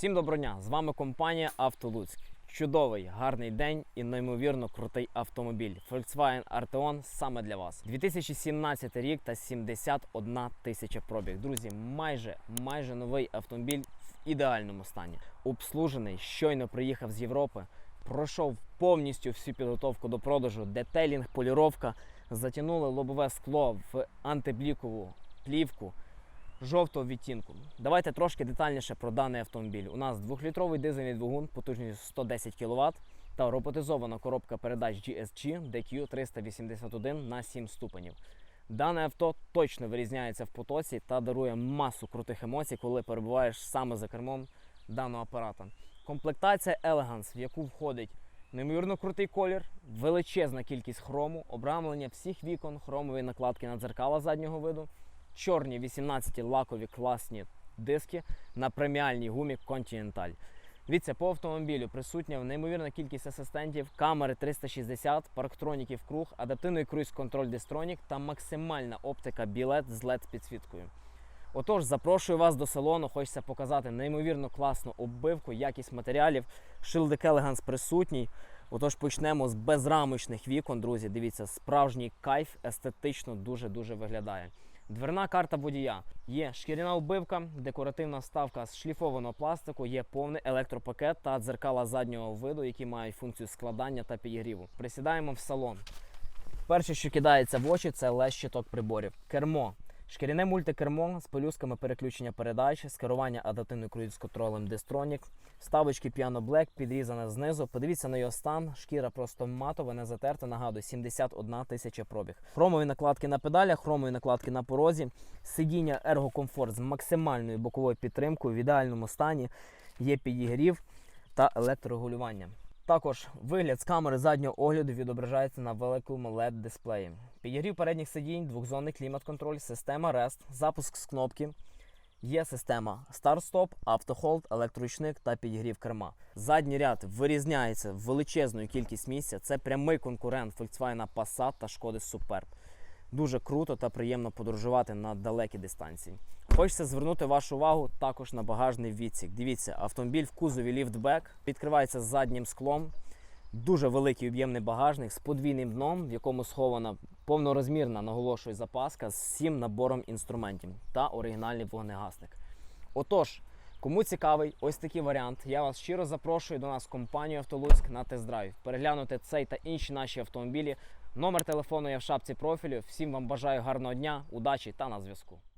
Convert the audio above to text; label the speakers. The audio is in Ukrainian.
Speaker 1: Всім доброго! З вами компанія Автолуцьк. Чудовий, гарний день і неймовірно крутий автомобіль. Volkswagen Arteon саме для вас. 2017 рік та 71 тисяча пробіг. Друзі, майже майже новий автомобіль в ідеальному стані. Обслужений, щойно приїхав з Європи. Пройшов повністю всю підготовку до продажу, детейлінг, поліровка. Затягнули лобове скло в антиблікову плівку жовтого відтінку. Давайте трошки детальніше про даний автомобіль. У нас 2-літровий дизельний двигун потужністю 110 кВт та роботизована коробка передач GSG DQ 381 на 7 ступенів. Дане авто точно вирізняється в потоці та дарує масу крутих емоцій, коли перебуваєш саме за кермом даного апарата. Комплектація Elegance, в яку входить неймовірно крутий колір, величезна кількість хрому, обрамлення всіх вікон, хромові накладки на дзеркала заднього виду, чорні 18 лакові класні диски на преміальній гумі Continental. Дивіться, по автомобілю присутня неймовірна кількість асистентів, камери 360, парктроніків круг, адаптивний круїз-контроль Distronic та максимальна оптика білет з led підсвіткою. Отож, запрошую вас до салону. Хочеться показати неймовірно класну оббивку, якість матеріалів. Шилдик Elegance присутній. Отож, почнемо з безрамочних вікон, друзі. Дивіться, справжній кайф естетично дуже-дуже виглядає. Дверна карта водія. Є шкіряна вбивка, декоративна вставка з шліфованого пластику, є повний електропакет та дзеркала заднього виду, які мають функцію складання та підігріву. Присідаємо в салон. Перше, що кидається в очі, це лещиток приборів. Кермо. Шкіряне мультикермо з пелюсками переключення передач, з керування адаптивним круїз-контролем Distronic, вставочки Piano Black, підрізане знизу. Подивіться на його стан. Шкіра просто матова, не затерта. Нагадую, 71 тисяча пробіг. Хромові накладки на педалях, хромові накладки на порозі, сидіння ергокомфорт з максимальною боковою підтримкою в ідеальному стані. Є підігрів та електрорегулювання. Також вигляд з камери заднього огляду відображається на великому led дисплеї. Підігрів передніх сидінь, двохзонний клімат-контроль, система REST, запуск з кнопки. Є система старт-стоп, автохолд, електроручник та підігрів керма. Задній ряд вирізняється величезною кількість місця. Це прямий конкурент Volkswagen Passat та Шкоди Superb. Дуже круто та приємно подорожувати на далекі дистанції. Хочеться звернути вашу увагу також на багажний відсік. Дивіться, автомобіль в кузові ліфтбек відкривається заднім склом. Дуже великий об'ємний багажник з подвійним дном, в якому схована повнорозмірна наголошую запаска з всім набором інструментів та оригінальний вогнегасник. Отож, кому цікавий ось такий варіант, я вас щиро запрошую до нас в компанію Автолуцьк на тест-драйв. Переглянути цей та інші наші автомобілі. Номер телефону є в шапці профілю. Всім вам бажаю гарного дня, удачі та на зв'язку.